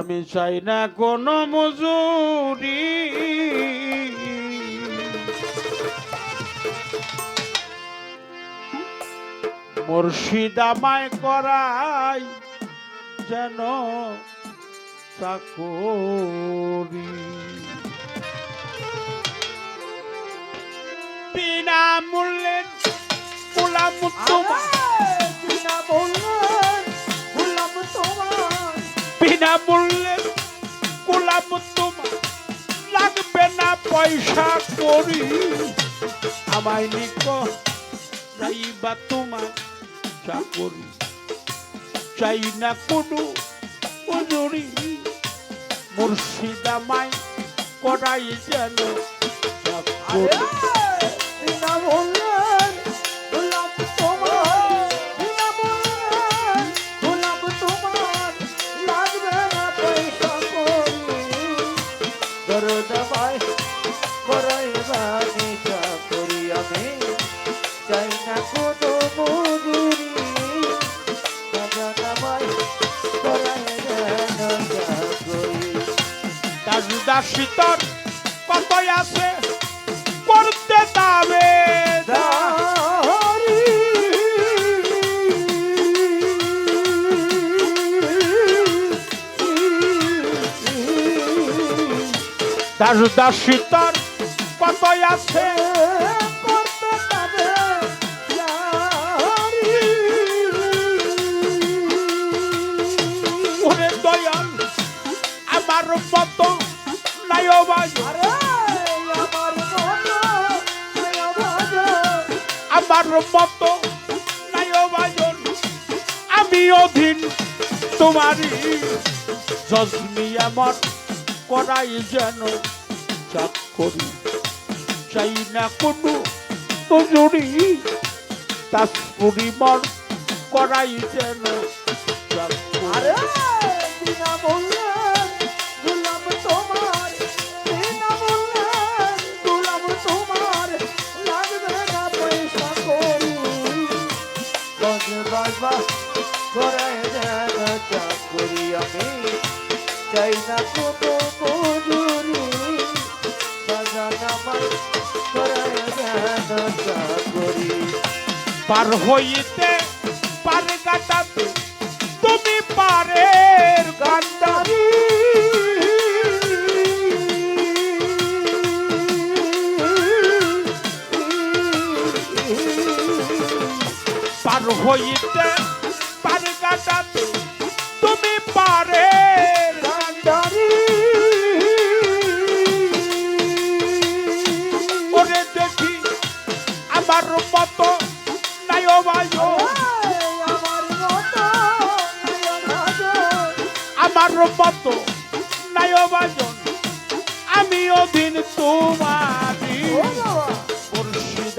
আমি চাই না কোনো মজুরি। মুর্শিদ আমায় করাই যেন চাকরি। বিনা মূল্যের গোলাম তোমার বিনা বললেন ভুলাম তোমার বিনা মূল্যের গোলাম তোমার লাগবে না পয়সা করি। আমায় নিক যাইবা তোমার চাকরি। চাই না কোনো মজুরি। মুর্শিদ আমায় করাই যেন চাকরি। বিনা বললেন দাসু দাসী তোর কত আছে করতে দারি দাসু দাসী কত আছে আমার মত। নাই ভাইজন আমি অধীন, তোমারই জজমি আমার করাই যেন চাকরি চাই না কোনো মজুরি তাস পরিমর করাই যেন আরে, বিনা বললেন বাজবা করে যেন চাকরি আমি। চাই না কোনো মজুরি পার হইতে পার কাটাতে পার হইতে পারে তুমি পারের ওরে দেখি আমার মতো নাই বাজো আমার মতো নাই বাজন আমি অধীন তোমারি মুর্শিদ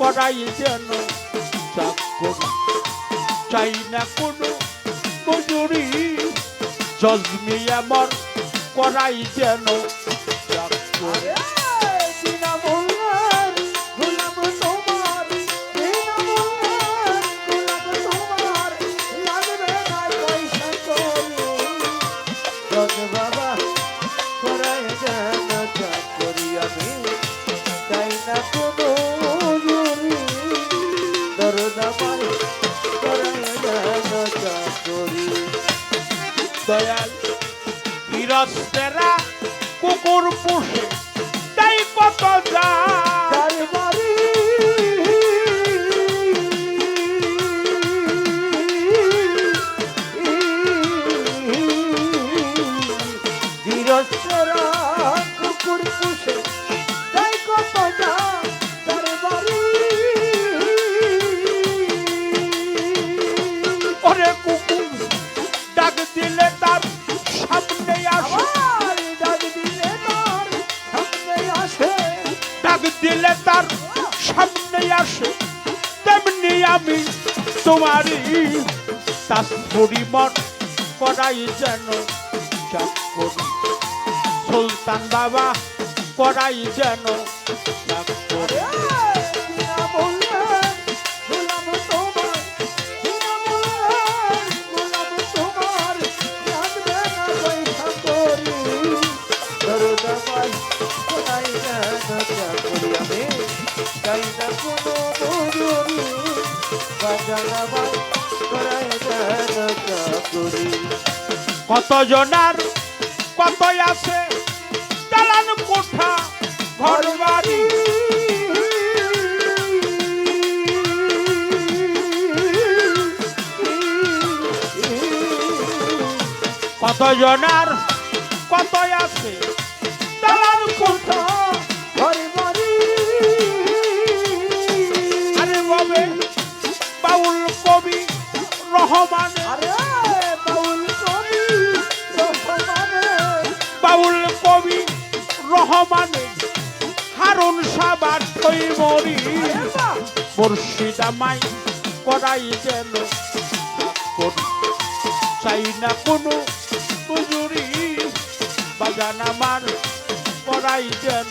করাই যেন চাকরি চাই না কোনো মজুরি। জজমি আমার করাই যেন চাকরি। বাবা কুকুর পুষে আমি তোমারই তাস পরিমর করাই যেন সুলতান বাবা করাই যেন কত জনার কত আছে দালান কোঠা ঘর বাড়ি কত কত আছে রহমান বাউল কবি রহমানে হারুন সাবার থই মরি। মুর্শিদামাই করাই যেন। চাই না কোনো মজুরি বাগান আমার করাই যেন।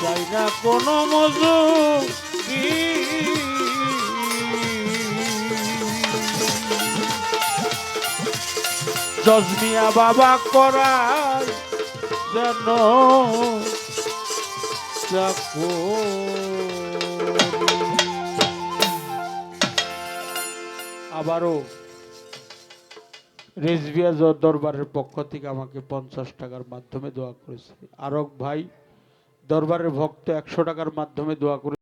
চাই না কোনো মজুরি জজমিয়া বাবা করাই যেন আবারও রেজবিয়া দরবারের পক্ষ থেকে আমাকে পঞ্চাশ টাকার মাধ্যমে দোয়া করেছে। আরক ভাই দরবারের ভক্ত একশো টাকার মাধ্যমে দোয়া করে